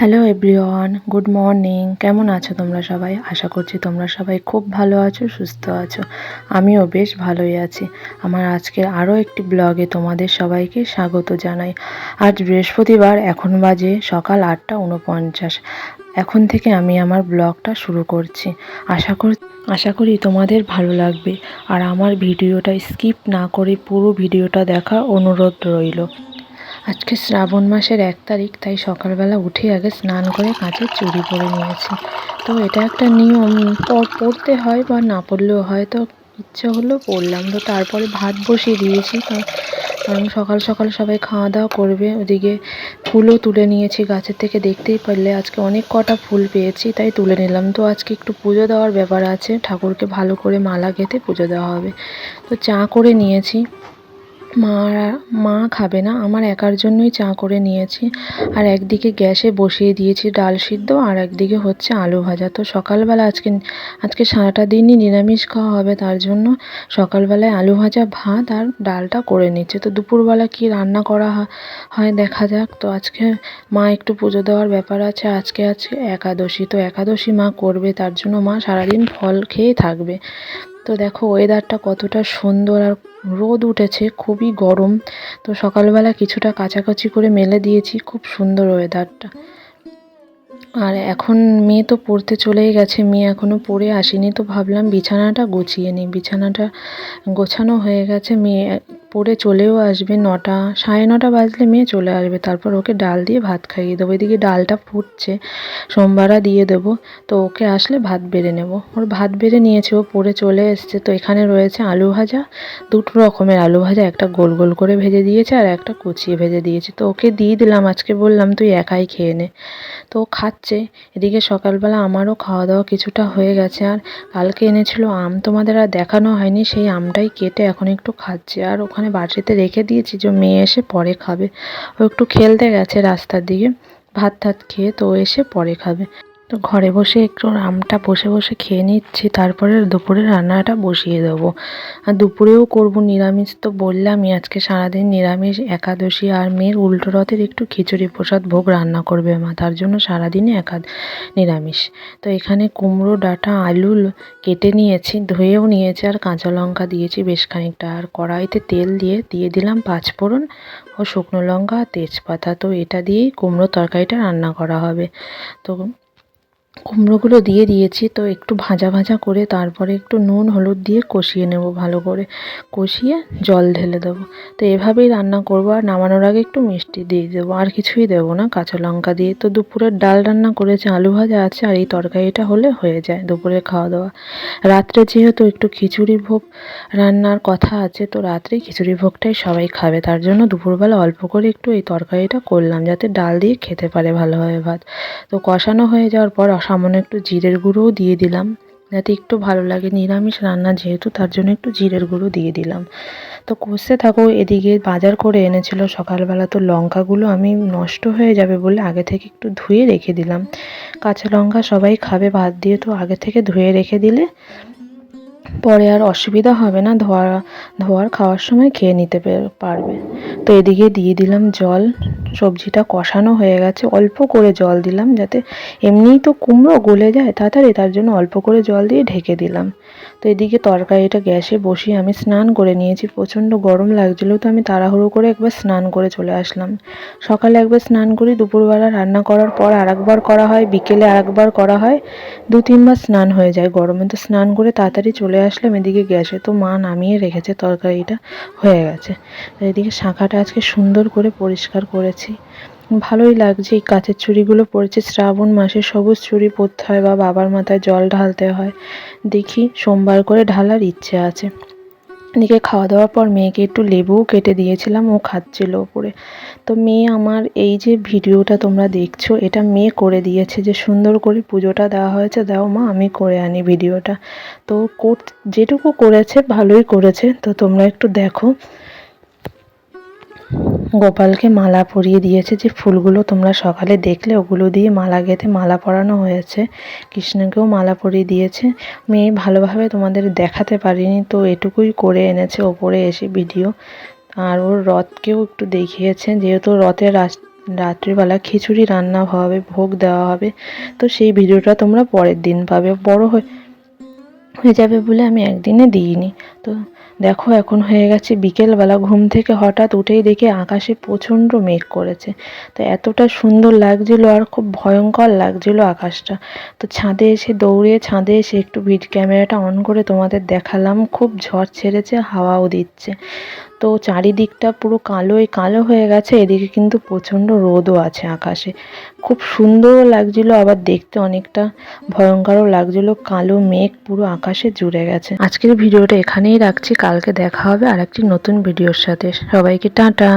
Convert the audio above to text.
Hello everyone good morning কেমন আছো তোমরা সবাই? আশা করছি তোমরা সবাই খুব ভালো আছো, সুস্থ আছো। আমিও বেশ ভালোই আছি। আমার আজকের আরও একটি ব্লগে তোমাদের সবাইকে স্বাগত জানাই। আজ বৃহস্পতিবার, এখন বাজে সকাল আটটা উনপঞ্চাশ এখন থেকে আমি আমার ব্লগটা শুরু করছি। আশা কর, আশা করি তোমাদের ভালো লাগবে। আর আমার ভিডিওটা স্কিপ না করে পুরো ভিডিওটা দেখার অনুরোধ রইল। আজকে শ্রাবণ মাসের এক তারিখ, তাই সকালবেলা উঠে আগে স্নান করে কাঁচের চুরি পরে নিয়েছি। তো এটা একটা নিয়ম পড়তে হয় বা না পড়লেও হয়, তো ইচ্ছে হলো পড়লাম। তো তারপরে ভাত বসিয়ে দিয়েছি কারণ সকাল সকাল সবাই খাওয়া দাওয়া করবে। ওদিকে ফুলও তুলে নিয়েছি গাছের থেকে, দেখতেই পারলে আজকে অনেক কটা ফুল পেয়েছি, তাই তুলে নিলাম। তো আজকে একটু পুজো দেওয়ার ব্যাপার আছে, ঠাকুরকে ভালো করে মালা গেঁথে পুজো দেওয়া হবে। তো চা করে নিয়েছি। মা মা খাবে না। আমার একার জন্যই চা করে নিয়েছি। আর একদিকে গ্যাসে বসিয়ে দিয়েছি ডাল সিদ্ধ, আর একদিকে হচ্ছে আলু ভাজা। তো সকালবেলা আজকে আজকে সারাটা দিনই নিরামিষ খাওয়া হবে, তার জন্য সকালবেলায় আলু ভাজা, ভাত আর ডালটা করে নিচ্ছে। তো দুপুরবেলা কি রান্না করা হয়- দেখা যাক। তো আজকে মা একটু পুজো দেওয়ার ব্যাপার আছে, আজকে আজকে একাদশী। তো একাদশী মা করবে, তার জন্য মা সারাদিন ফল খেয়েই থাকবে। তো দেখো ওয়েদারটা কতটা সুন্দর আর রোদ উঠেছে, খুবই গরম। তো সকালবেলা কিছুটা কাছাকাছি করে মেলে দিয়েছি, খুব সুন্দর ওয়েদারটা আর এখন মেয়ে তো পড়তে চলেই গেছে, মেয়ে এখনও পড়ে আসেনি, তো ভাবলাম বিছানাটা গুছিয়ে নিই। বিছানাটা গোছানো হয়ে গেছে, মেয়ে পড়ে চলেও আসবে নটা, সাড়ে নটা বাজলে মেয়ে চলে আসবে, তারপর ওকে ডাল দিয়ে ভাত খাইয়ে দেবো। এদিকে ডালটা ফুটছে, সোমবারা দিয়ে দেবো, তো ওকে আসলে ভাত বেড়ে নেব। ওর ভাত বেড়ে নিয়েছে, ও পড়ে চলে এসছে, তো এখানে রয়েছে আলু ভাজা, দুটো রকমের আলু ভাজা, একটা গোল গোল করে ভেজে দিয়েছে আর একটা কুচিয়ে ভেজে দিয়েছে। তো ওকে দিয়ে দিলাম, আজকে বললাম তুই একাই খেয়ে নে। তো খাচ্ছে। এদিকে সকালবেলা আমারও খাওয়া দাওয়া কিছুটা হয়ে গেছে আর কালকে এনেছিল আম। তোমাদের আর দেখানো হয়নি, সেই আমটাই কেটে এখন একটু খাচ্ছে। আর ওখানে বাটিতে রেখে দিয়েছি যে মেয়ে এসে পরে খাবে। ও একটু খেলতে গেছে রাস্তার দিকে। ভাত টাত খেয়ে তো এসে পরে খাবে। তো ঘরে বসে একটু আমটা বসে বসে খেয়ে নিচ্ছি, তারপরে দুপুরে রান্নাটা বসিয়ে দেবো। আর দুপুরেও করব নিরামিষ তো বললামই, আজকে সারাদিন নিরামিষ, একাদশী আর মেয়ের উল্টো রথের একটু খিচুড়ি প্রসাদ ভোগ রান্না করবে মা, তার জন্য সারাদিনই একাদ নিরামিষ। তো এখানে কুমড়ো, ডাঁটা, আলু কেটে নিয়েছি, ধুয়েও নিয়েছি আর কাঁচা লঙ্কা দিয়েছি বেশ খানিকটা। আর কড়াইতে তেল দিয়ে দিয়ে দিলাম পাঁচফোড়ন ও শুকনো লঙ্কা তেজপাতা। তো এটা দিয়েই কুমড়ো তরকারিটা রান্না করা হবে। তো কুমড়োগুলো দিয়ে দিয়েছি, তো একটু ভাজা ভাজা করে তারপরে একটু নুন, হলুদ দিয়ে কষিয়ে নেব ভালো করে। কষিয়ে জল ঢেলে দেবো। তো এভাবেই রান্না করব আর নামানোর আগে একটু মিষ্টি দিয়ে দেবো। আর কিছুই দেবো না, কাঁচা লঙ্কা দিয়ে। তো দুপুরের ডাল রান্না করেছি, আলু ভাজা আছে আর এই তরকারিটা হলে হয়ে যায় দুপুরে খাওয়া দাওয়া রাত্রে যেহেতু একটু খিচুড়ি ভোগ রান্নার কথা আছে, তো রাত্রে খিচুড়ি ভোগটাই সবাই খাবে। তার জন্য দুপুরবেলা অল্প করে একটু এই তরকারিটা করলাম, যাতে ডাল দিয়ে খেতে পারে ভালোভাবে ভাত। তো কষানো হয়ে যাওয়ার পর সামান্য একটু জিরের গুঁড়োও দিয়ে দিলাম। যাতে একটু ভালো লাগে। নিরামিষ রান্না যেহেতু, তার জন্য একটু জিরের গুঁড়ো দিয়ে দিলাম। তো কষতে থাকো। এদিকে বাজার করে এনেছিল সকালবেলা তো লঙ্কাগুলো আমি নষ্ট হয়ে যাবে বলে আগে থেকে একটু ধুয়ে রেখে দিলাম। কাঁচা লঙ্কা সবাই খাবে, ভাত দিয়ে তো আগে থেকে ধুয়ে রেখে দিলে পরে আর অসুবিধা হবে না, ধোয়া, ধোয়ার খাওয়ার সময় খেয়ে নিতে পারবে। তো এদিকে দিয়ে দিলাম জল, সবজিটা কষানো হয়ে গেছে, অল্প করে জল দিলাম যাতে এমনিই তো কুমড়ো গলে যায় তাড়াতাড়ি, তার জন্য অল্প করে জল দিয়ে ঢেকে দিলাম। তো এদিকে তরকারিটা গ্যাসে বসিয়ে আমি স্নান করে নিয়েছি, প্রচণ্ড গরম লাগছিল তো আমি তাড়াহুড়ো করে একবার স্নান করে চলে আসলাম। সকালে একবার স্নান করি, দুপুরবেলা রান্না করার পর আরেকবার করা হয়, বিকেলে আরেকবার করা হয় দু তিনবার স্নান হয়ে যায় গরমে। তো স্নান করে তাড়াতাড়ি চলে আসলাম, এদিকে গ্যাসে তো মা নামিয়ে রেখেছে, তরকারিটা হয়ে গেছে। এদিকে শাঁখাটা আজকে সুন্দর করে পরিষ্কার করেছি। ভালোই লাগছে, এই কাঁচের চুড়িগুলো পড়েছে শ্রাবণ মাসে সবুজ চুড়ি পরতে হয় বা বাবার মাথায় জল ঢালতে হয়। দেখি সোমবার করে ঢালার ইচ্ছে আছে। এদিকে খাওয়া দাওয়ার পর মেয়েকে একটু লেবুও কেটে দিয়েছিলাম, ও খাচ্ছিল ওপরে তো মেয়ে আমার এই যে ভিডিওটা তোমরা দেখছ, এটা মেয়ে করে দিয়েছে যে সুন্দর করে পুজোটা দেওয়া হয়েছে, দাও মা, আমি করে আনি ভিডিওটা। তো যেটুকু করেছে ভালোই করেছে, তো তোমরা একটু দেখো। গোপালকে মালা পরিয়ে দিয়েছে যে ফুলগুলো তোমরা সকালে দেখলে ওগুলো দিয়ে মালা গেঁথে মালা পরানো হয়েছে। কৃষ্ণকেও মালা পরিয়ে দিয়েছে। মেয়ে ভালোভাবে তোমাদের দেখাতে পারিনি তো এটুকুই করে এনেছে ওপরে এসে ভিডিও। আর ওর রথকেও একটু দেখিয়েছে, যেহেতু রথের রাত্রিবেলা খিচুড়ি রান্না হবে, ভোগ দেওয়া হবে, তো সেই ভিডিওটা তোমরা পরের দিন পাবে। বড় হয়ে হয়ে যাবে বলে আমি একদিনে দিইনি। তো দেখো, এখন হয়ে গেছে বিকেলবেলা, ঘুম থেকে হঠাৎ উঠেই দেখে আকাশে প্রচণ্ড মেঘ করেছে। তো এতটা সুন্দর লাগছিল আর খুব ভয়ঙ্কর লাগছিল আকাশটা। তো ছাদে এসে দৌড়িয়ে, ছাদে এসে একটু ভিড ক্যামেরাটা অন করে তোমাদের দেখালাম। খুব ঝড় ছেড়েছে, হাওয়াও দিচ্ছে। তো চারিদিকটা পুরো কালোই কালো হয়ে গেছে, এদিকে কিন্তু প্রচণ্ড রোদও আছে আকাশে। খুব সুন্দরও লাগছিল, আবার দেখতে অনেকটা ভয়ঙ্করও লাগছিল, কালো মেঘ পুরো আকাশে জুড়ে গেছে। আজকের ভিডিওটা এখানেই রাখছি, কালকে দেখা হবে আর একটি নতুন ভিডিওর সাথে। সবাইকে টাটা।